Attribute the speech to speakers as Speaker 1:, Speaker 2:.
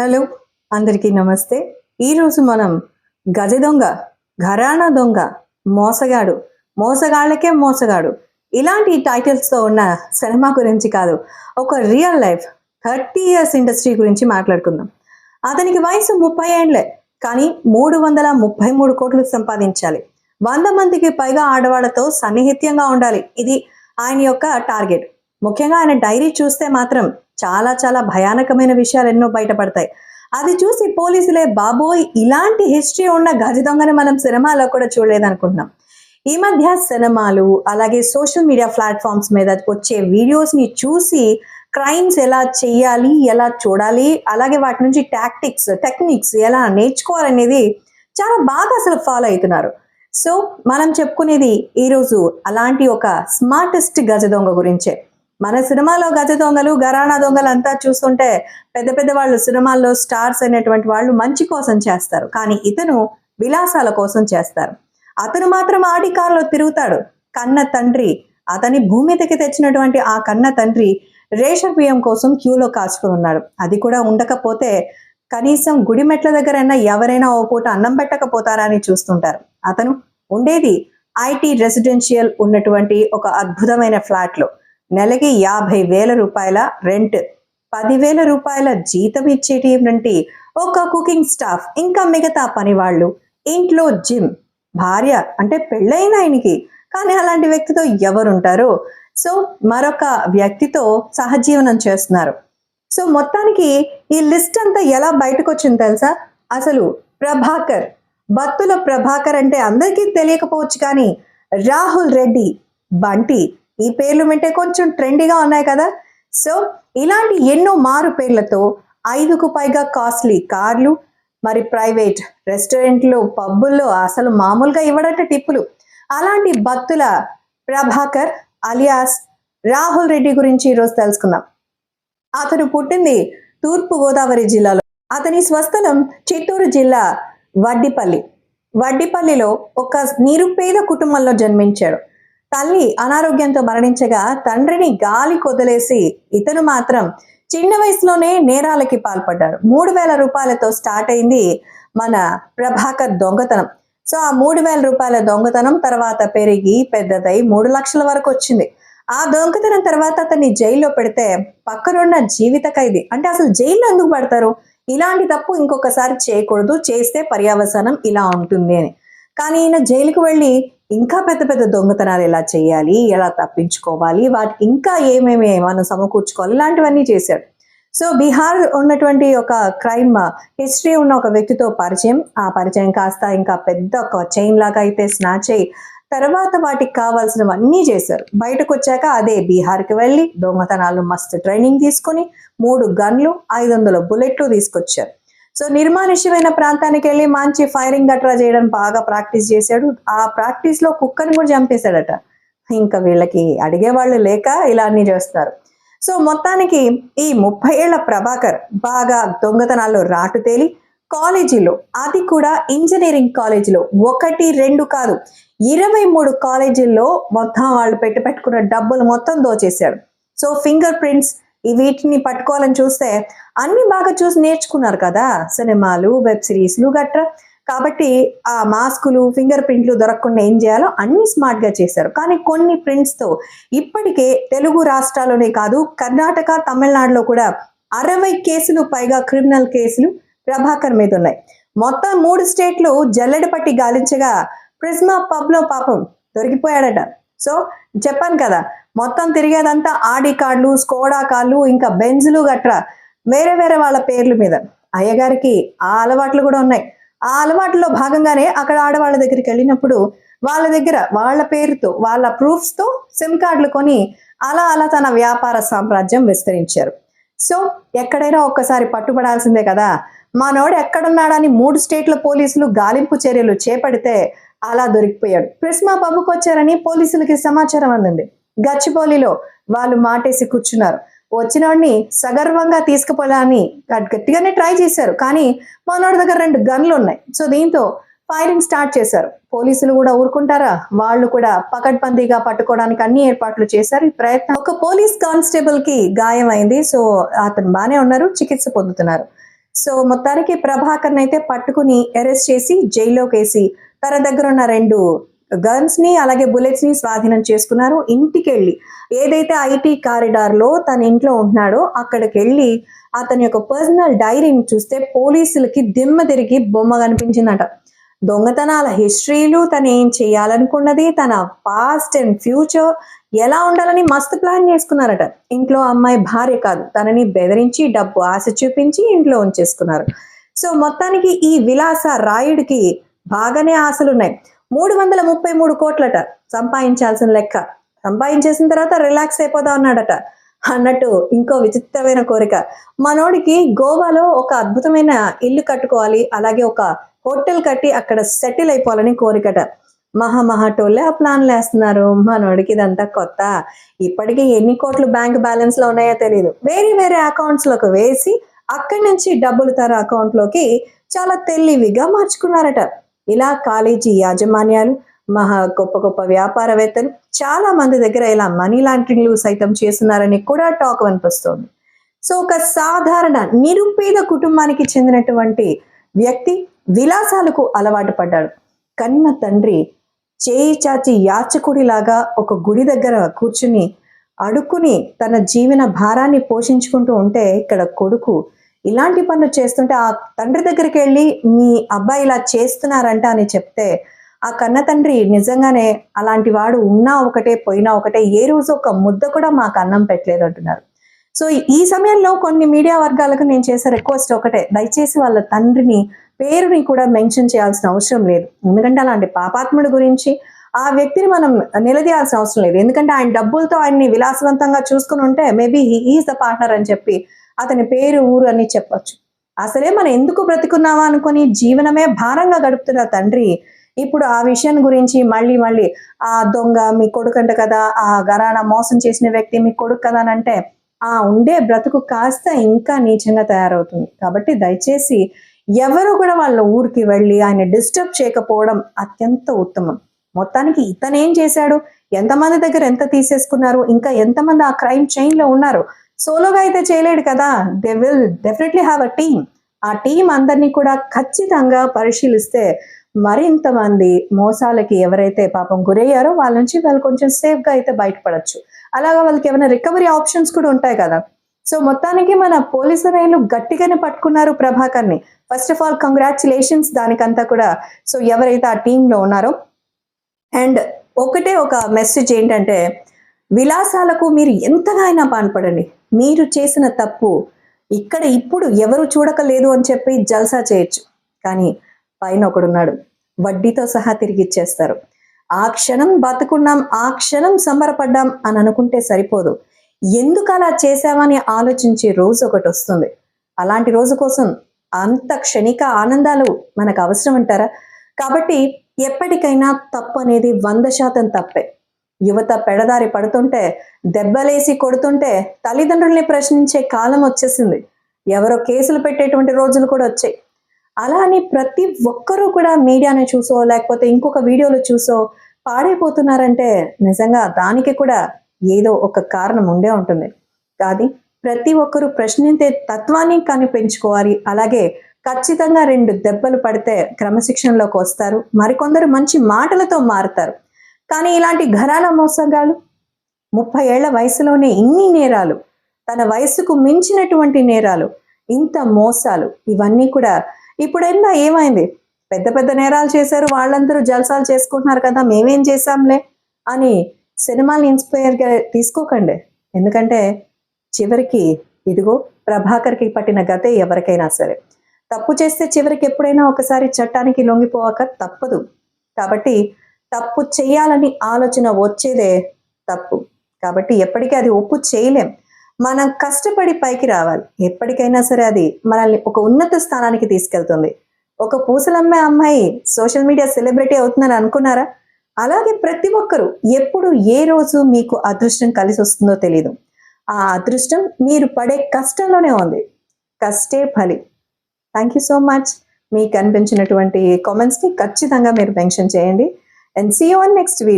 Speaker 1: Hello అందరికీ నమస్తే. ఈరోజు మనం గజ దొంగ ఘరానా దొంగ మోసగాడు మోసగాళ్ళకే మోసగాడు. ఇలాంటి టైటిల్స్తో ఉన్న సినిమా గురించి కాదు ఒక real life thirty years industry గురించి మాట్లాడుకుందాం. అతనికి వయసు ముప్పై ఏండ్లే కానీ మూడు వందల ముప్పై మూడు కోట్లు సంపాదించాలి. వంద మందికి పైగా ఆడవాళ్ళతో సన్నిహిత్యంగా ఉండాలి. ఇది ఆయన యొక్క టార్గెట్ ముఖ్యంగా ఆయన డైరీ చూస్తే మాత్రం చాలా చాలా భయానకమైన విషయాలు ఎన్నో బయటపడతాయి. అది చూసి పోలీసులే బాబోయ్ ఇలాంటి హిస్టరీ ఉన్న గజ దొంగని మనం సినిమాలో కూడా చూడలేదనుకుంటున్నాం. ఈ మధ్య సినిమాలు అలాగే సోషల్ మీడియా ప్లాట్ఫామ్స్ మీద వచ్చే వీడియోస్ని చూసి క్రైమ్స్ ఎలా చేయాలి ఎలా చూడాలి అలాగే వాటి నుంచి టాక్టిక్స్ టెక్నిక్స్ ఎలా నేర్చుకోవాలనేది చాలా బాగా అసలు ఫాలో అవుతున్నారు. సో మనం చెప్పుకునేది ఈరోజు అలాంటి ఒక స్మార్టెస్ట్ గజ దొంగ గురించే. మన సినిమాలో గజ దొంగలు గరాణా దొంగలు అంతా చూస్తుంటే పెద్ద పెద్ద వాళ్ళు సినిమాల్లో స్టార్స్ అనేటువంటి వాళ్ళు మంచి కోసం చేస్తారు. కానీ ఇతను విలాసాల కోసం చేస్తారు. అతను మాత్రం ఆడి కారులో తిరుగుతాడు. కన్న తండ్రి అతని భూమి మీదకి తెచ్చినటువంటి ఆ కన్న తండ్రి రేషన్ బియ్యం కోసం క్యూలో కాచుకుని ఉన్నాడు. అది కూడా ఉండకపోతే కనీసం గుడి మెట్ల దగ్గరైనా ఎవరైనా ఓ పూట అన్నం పెట్టకపోతారా అని చూస్తుంటారు. అతను ఉండేది ఐటీ రెసిడెన్షియల్ ఉన్నటువంటి ఒక అద్భుతమైన ఫ్లాట్లో. నెలకి యాభై వేల రూపాయల రెంట్ పదివేల రూపాయల జీతం ఇచ్చేటి ఒక కుకింగ్ స్టాఫ్ ఇంకా మిగతా పని వాళ్ళు ఇంట్లో జిమ్ భార్య అంటే పెళ్ళైన ఆయనకి. కానీ అలాంటి వ్యక్తితో ఎవరుంటారు? సో మరొక వ్యక్తితో సహజీవనం చేస్తున్నారు. సో మొత్తానికి ఈ లిస్ట్ అంతా ఎలా బయటకు వచ్చింది తెలుసా? అసలు ప్రభాకర్ బత్తుల ప్రభాకర్ అంటే అందరికీ తెలియకపోవచ్చు కానీ రాహుల్ రెడ్డి బంటి ఈ పేర్లు వింటే కొంచెం ట్రెండీగా ఉన్నాయి కదా. సో ఇలాంటి ఎన్నో మారు పేర్లతో ఐదుకు పైగా కాస్ట్లీ కార్లు మరి ప్రైవేట్ రెస్టారెంట్లు పబ్బుల్లో అసలు మామూలుగా ఇవ్వడట టిప్పులు. అలాంటి భక్తుల ప్రభాకర్ అలియాస్ రాహుల్ రెడ్డి గురించి ఈరోజు తెలుసుకుందాం. అతను పుట్టింది తూర్పు గోదావరి జిల్లాలో. అతని స్వస్థలం చిత్తూరు జిల్లా వడ్డిపల్లి. వడ్డిపల్లిలో ఒక నిరుపేద కుటుంబంలో జన్మించాడు. తల్లి అనారోగ్యంతో మరణించగా తండ్రిని గాలి కొదిలేసి ఇతను మాత్రం చిన్న వయసులోనే నేరాలకి పాల్పడ్డాడు. మూడు వేల రూపాయలతో స్టార్ట్ అయింది మన ప్రభాకర్ దొంగతనం. సో ఆ మూడు వేల రూపాయల దొంగతనం తర్వాత పెరిగి పెద్దదై మూడు లక్షల వరకు వచ్చింది. ఆ దొంగతనం తర్వాత అతన్ని జైల్లో పెడితే పక్కనున్న జీవిత ఖైదీ. అంటే అసలు జైల్లో ఎందుకు పడతారు? ఇలాంటి తప్పు ఇంకొకసారి చేయకూడదు చేస్తే పర్యావసనం ఇలా ఉంటుంది అని. కానీ ఈయన జైలుకు వెళ్ళి ఇంకా పెద్ద పెద్ద దొంగతనాలు ఎలా చేయాలి ఎలా తప్పించుకోవాలి వాటి ఇంకా ఏమేమి మనం సమకూర్చుకోవాలి ఇలాంటివన్నీ చేశాడు. సో బీహార్ ఉన్నటువంటి ఒక క్రైమ్ హిస్టరీ ఉన్న ఒక వ్యక్తితో పరిచయం. ఆ పరిచయం కాస్త ఇంకా పెద్ద ఒక చైన్ లాగా అయితే స్నాచ్ అయ్యి తర్వాత వాటికి కావాల్సినవన్నీ చేశారు. బయటకు వచ్చాక అదే బీహార్కి వెళ్ళి దొంగతనాలు మస్తు ట్రైనింగ్ తీసుకొని మూడు గన్లు ఐదు వందల బుల్లెట్లు తీసుకొచ్చారు. సో నిర్మానుష్యమైన ప్రాంతానికి వెళ్ళి మంచి ఫైరింగ్ గట్రా చేయడం బాగా ప్రాక్టీస్ చేశాడు. ఆ ప్రాక్టీస్లో కుక్కని కూడా చంపేశాడట. ఇంకా వీళ్ళకి అడిగేవాళ్ళు లేక ఇలా అన్ని చేస్తారు సో మొత్తానికి ఈ ముప్పై ఏళ్ళ ప్రభాకర్ బాగా దొంగతనాల్లో రాటు తేలి కాలేజీలో అది కూడా ఇంజనీరింగ్ కాలేజీలో ఒకటి రెండు కాదు ఇరవై మూడు కాలేజీల్లో మొత్తం వాళ్ళు పెట్టి పెట్టుకున్న డబ్బులు మొత్తం దోచేశాడు. సో ఫింగర్ ప్రింట్స్ వీటిని పట్టుకోవాలని చూస్తే అన్ని బాగా చూసి నేర్చుకున్నారు కదా. సినిమాలు వెబ్ సిరీస్లు గట్రా. కాబట్టి ఆ మాస్కులు ఫింగర్ ప్రింట్లు దొరకకుండా ఏం చేయాలో అన్ని స్మార్ట్గా చేశారు. కానీ కొన్ని ప్రింట్స్తో ఇప్పటికే తెలుగు రాష్ట్రాల్లోనే కాదు కర్ణాటక తమిళనాడులో కూడా అరవై కేసులు పైగా క్రిమినల్ కేసులు ప్రభాకర్ మీద ఉన్నాయి. మొత్తం మూడు స్టేట్లు జల్లెడ పట్టి గాలించగా ప్రిస్మా పబ్లో పాపం దొరికిపోయాడట. సో చెప్పాను కదా మొత్తం తిరిగేదంతా ఆడి కార్డులు స్కోడా కార్లు ఇంకా బెంజ్లు గట్రా వేరే వేరే వాళ్ళ పేర్ల మీద. అయ్యగారికి ఆ అలవాట్లు కూడా ఉన్నాయి. ఆ అలవాట్లో భాగంగానే అక్కడ ఆడవాళ్ళ దగ్గరికి వెళ్ళినప్పుడు వాళ్ళ దగ్గర వాళ్ళ పేరుతో వాళ్ళ ప్రూఫ్స్తో సిమ్ కార్డులు కొని అలా అలా తన వ్యాపార సామ్రాజ్యం విస్తరించారు. సో ఎక్కడైనా ఒక్కసారి పట్టుబడాల్సిందే కదా. మనోడు ఎక్కడున్నాడని మూడు స్టేట్ల పోలీసులు గాలింపు చర్యలు చేపడితే అలా దొరికిపోయాడు. ప్రిస్మా పబ్బుకు వచ్చారని పోలీసులకి సమాచారం అందింది. గచ్చిబౌలిలో వాళ్ళు మాటేసి కూర్చున్నారు. వచ్చినోడిని సగర్వంగా తీసుకుపోవాలని గట్టిగానే ట్రై చేశారు. కానీ మనోడి దగ్గర రెండు గన్లు ఉన్నాయి. సో దీంతో ఫైరింగ్ స్టార్ట్ చేశారు. పోలీసులు కూడా ఊరుకుంటారా? వాళ్ళు కూడా పకడ్బందీగా పట్టుకోవడానికి అన్ని ఏర్పాట్లు చేశారు. ఈ ప్రయత్నం ఒక పోలీస్ కానిస్టేబుల్కి గాయం అయింది సో అతను బానే ఉన్నారు. చికిత్స పొందుతున్నారు. సో మొత్తానికి ప్రభాకర్ అయితే పట్టుకుని అరెస్ట్ చేసి జైల్లోకి వేసి తన దగ్గర ఉన్న రెండు గన్స్ని అలాగే బుల్లెట్స్ని స్వాధీనం చేసుకున్నారు. ఇంటికి వెళ్ళి ఏదైతే ఐటీ కారిడార్లో తన ఇంట్లో ఉంటున్నాడో అక్కడికి వెళ్ళి అతని యొక్క పర్సనల్ డైరీని చూస్తే పోలీసులకి దిమ్మ తిరిగి బొమ్మ కనిపించిందట. దొంగతనాల హిస్టరీలు తను ఏం చేయాలనుకున్నది తన పాస్ట్ అండ్ ఫ్యూచర్ ఎలా ఉండాలని మస్తు ప్లాన్ చేసుకున్నారట. ఇంట్లో అమ్మాయి భార్య కాదు తనని బెదిరించి డబ్బు ఆశ చూపించి ఇంట్లో ఉంచేసుకున్నారు. సో మొత్తానికి ఈ విలాస రాయుడికి బాగానే ఆశలున్నాయి. మూడు వందల ముప్పై మూడు కోట్లట సంపాదించాల్సిన లెక్క. సంపాదించేసిన తర్వాత రిలాక్స్ అయిపోదా అన్నాడట. అన్నట్టు ఇంకో విచిత్రమైన కోరిక. మనోడికి గోవాలో ఒక అద్భుతమైన ఇల్లు కట్టుకోవాలి అలాగే ఒక హోటల్ కట్టి అక్కడ సెటిల్ అయిపోవాలని కోరికట. మహా మహాటోళ్ళే ఆ ప్లాన్లు వేస్తున్నారు. మనోడికి ఇదంతా కొత్త. ఇప్పటికీ ఎన్ని కోట్లు బ్యాంక్ బ్యాలెన్స్లో ఉన్నాయో తెలియదు వేరే వేరే అకౌంట్స్లోకి వేసి అక్కడి నుంచి డబ్బులు తన అకౌంట్లోకి చాలా తెలివిగా మార్చుకున్నారట. ఇలా కాలేజీ యాజమాన్యాలు మహా గొప్ప గొప్ప వ్యాపారవేత్తలు చాలా మంది దగ్గర ఇలా మనీ లాండరింగ్లు సైతం చేస్తున్నారని కూడా టాక్ వినిపిస్తోంది. సో ఒక సాధారణ నిరుపేద కుటుంబానికి చెందినటువంటి వ్యక్తి విలాసాలకు అలవాటు పడ్డాడు. కన్న తండ్రి చేయి చాచి యాచకుడిలాగా ఒక గుడి దగ్గర కూర్చుని అడుక్కుని తన జీవన భారాన్ని పోషించుకుంటూ ఉంటే ఇక్కడ కొడుకు ఇలాంటి పనులు చేస్తుంటే ఆ తండ్రి దగ్గరికి వెళ్ళి మీ అబ్బాయి ఇలా చేస్తున్నారంట అని చెప్తే ఆ కన్న తండ్రి నిజంగానే అలాంటి వాడు ఉన్నా ఒకటే పోయినా ఒకటే ఏ రోజు ఒక ముద్ద కూడా మాకు అన్నం పెట్టలేదు అంటున్నారు. సో ఈ సమయంలో కొన్ని మీడియా వర్గాలకు నేను చేసే రిక్వెస్ట్ ఒకటే దయచేసి వాళ్ళ తండ్రిని పేరుని కూడా మెన్షన్ చేయాల్సిన అవసరం లేదు. ఎందుకంటే అలాంటి పాపాత్ముడి గురించి ఆ వ్యక్తిని మనం నిలదీయాల్సిన అవసరం లేదు. ఎందుకంటే ఆయన డబ్బులతో ఆయన్ని విలాసవంతంగా చూసుకుని ఉంటే మేబీ ఈజ్ ద పార్ట్నర్ అని చెప్పి అతని పేరు ఊరు అని చెప్పొచ్చు. అసలే మనం ఎందుకు బ్రతికున్నావా అనుకుని జీవనమే భారంగా గడుపుతున్న తండ్రి ఇప్పుడు ఆ విషయం గురించి మళ్ళీ మళ్ళీ ఆ దొంగ మీ కొడుకంట కదా ఆ గరాన మోసం చేసిన వ్యక్తి మీ కొడుకు కదా అని అంటే ఆ ఉండే బ్రతుకు కాస్త ఇంకా నీచంగా తయారవుతుంది. కాబట్టి దయచేసి ఎవరు కూడా వాళ్ళ ఊరికి వెళ్ళి ఆయన డిస్టర్బ్ చేయకపోవడం అత్యంత ఉత్తమం. మొత్తానికి ఇతనేం చేశాడు? ఎంతమంది దగ్గర ఎంత తీసేసుకున్నారు? ఇంకా ఎంతమంది ఆ క్రైమ్ చైన్లో ఉన్నారు? సోలోగా అయితే చేయలేడు కదా. They will definitely have a team ఆ టీం అందరినీ కూడా ఖచ్చితంగా పరిశీలిస్తే మరింత మంది మోసాలకి ఎవరైతే పాపం గురయ్యారో వాళ్ళ నుంచి వాళ్ళు కొంచెం సేఫ్గా అయితే బయటపడచ్చు. అలాగా వాళ్ళకి ఏమైనా రికవరీ ఆప్షన్స్ కూడా ఉంటాయి కదా. సో మొత్తానికి మన పోలీసు రైలు గట్టిగానే పట్టుకున్నారు ప్రభాకర్ని. ఫస్ట్ ఆఫ్ ఆల్ కంగ్రాచులేషన్స్ దానికంతా కూడా. సో ఎవరైతే ఆ టీంలో ఉన్నారో. అండ్ ఒకటే ఒక మెసేజ్ ఏంటంటే విలాసాలకు మీరు ఎంతగా అయినా పాల్పడండి. మీరు చేసిన తప్పు ఇక్కడ ఇప్పుడు ఎవరు చూడకలేదు అని చెప్పి జల్సా చేయొచ్చు. కానీ పైన ఒకడున్నాడు. వడ్డీతో సహా తిరిగి ఇచ్చేస్తారు. ఆ క్షణం బతుకున్నాం ఆ క్షణం సంబరపడ్డాం అని అనుకుంటే సరిపోదు. ఎందుకు అలా చేశామని ఆలోచించే రోజు ఒకటి వస్తుంది. అలాంటి రోజు కోసం అంత క్షణిక ఆనందాలు మనకు అవసరం అంటారా? కాబట్టి ఎప్పటికైనా తప్పు అనేది వంద శాతం తప్పే. యువత పెడదారి పడుతుంటే దెబ్బలేసి కొడుతుంటే తల్లిదండ్రుల్ని ప్రశ్నించే కాలం వచ్చేసింది. ఎవరో కేసులు పెట్టేటువంటి రోజులు కూడా వచ్చాయి. అలా అని ప్రతి ఒక్కరూ కూడా మీడియాని చూసో లేకపోతే ఇంకొక వీడియోలు చూసో పాడైపోతున్నారంటే నిజంగా దానికి కూడా ఏదో ఒక కారణం ఉండే ఉంటుంది. కానీ ప్రతి ఒక్కరూ ప్రశ్నించే తత్వాన్ని కానీ పెంచుకోవాలి. అలాగే ఖచ్చితంగా రెండు దెబ్బలు పడితే క్రమశిక్షణలోకి వస్తారు. మరికొందరు మంచి మాటలతో మారుతారు. కానీ ఇలాంటి ఘరానా మోసగాలు ముప్పై ఏళ్ళ వయసులోనే ఇన్ని నేరాలు తన వయసుకు మించినటువంటి నేరాలు ఇంత మోసాలు ఇవన్నీ కూడా ఇప్పుడైనా ఏమైంది? పెద్ద పెద్ద నేరాలు చేశారు వాళ్ళందరూ జల్సాలు చేసుకుంటున్నారు కదా మేమేం చేశాంలే అని సినిమాని ఇన్స్పైర్గా తీసుకోకండి. ఎందుకంటే చివరికి ఇదిగో ప్రభాకర్కి పట్టిన గతే ఎవరికైనా సరే. తప్పు చేస్తే చివరికి ఎప్పుడైనా ఒకసారి చట్టానికి లొంగిపోవాక తప్పదు. కాబట్టి తప్పు చేయాలని ఆలోచన వచ్చేదే తప్పు. కాబట్టి ఎప్పటికీ అది ఒప్పు చేయలేం. మనం కష్టపడి పైకి రావాలి. ఎప్పటికైనా సరే అది మనల్ని ఒక ఉన్నత స్థానానికి తీసుకెళ్తుంది. ఒక పూసలమ్మే అమ్మాయి సోషల్ మీడియా సెలబ్రిటీ అవుతుందని అనుకున్నారా? అలాగే ప్రతి ఒక్కరూ ఎప్పుడు ఏ రోజు మీకు అదృష్టం కలిసి వస్తుందో తెలియదు ఆ అదృష్టం మీరు పడే కష్టంలోనే ఉంది. కష్టే ఫలి. థ్యాంక్ యూ సో మచ్ మీకు అనిపించినటువంటి కామెంట్స్ని ఖచ్చితంగా మీరు మెన్షన్ చేయండి. And see on next week